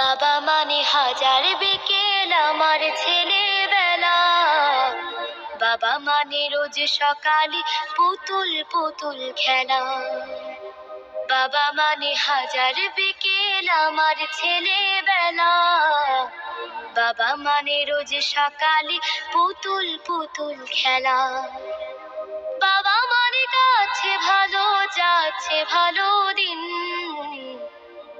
বাবা মানে হাজার বিকেল আমার ছেলেবেলা। বাবা মানে রোজ সকালে পুতুল পুতুল খেলা। বাবা মানে হাজার বিকেল আমার ছেলেবেলা। বাবা মানে রোজ সকালে পুতুল পুতুল খেলা। বাবা মানে কাছে ভালো, যাচ্ছে ভালো দিন।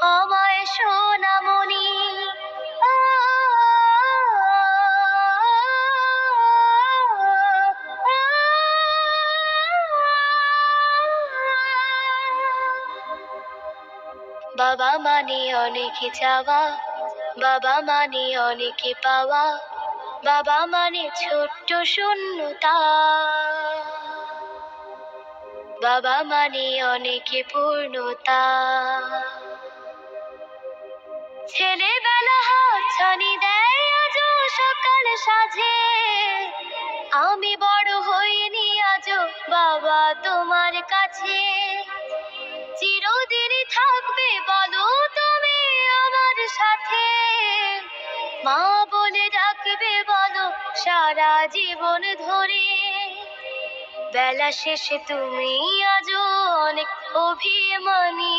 আমায় সোনামণি বাবা মানে অনেকে চাওয়া বাবা মানে অনেকে পাওয়া বাবা মানে ছোট্ট শূন্যতা বাবা মানে অনেকে পূর্ণতা ছেলেবেলা হাত ছানি দেয়, আজও সকাল সাজে আমি বড় হইনি, আজও বাবা তোমার কাছে। চিরদিনই থাকবে বলো তুমি আমার সাথে। মা বলে ডাকবে বলো সারা জীবন ধরে। বেলা শেষে তুমি আজও অনেক অভিমানী।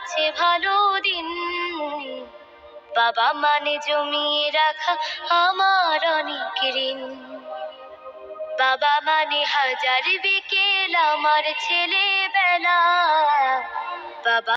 যাচ্ছে ভালো দিন। বাবা মানে জমিয়ে রাখা আমার অনেক ঋণ। বাবা মানে হাজার বিকেল আমার ছেলেবেলা। বাবা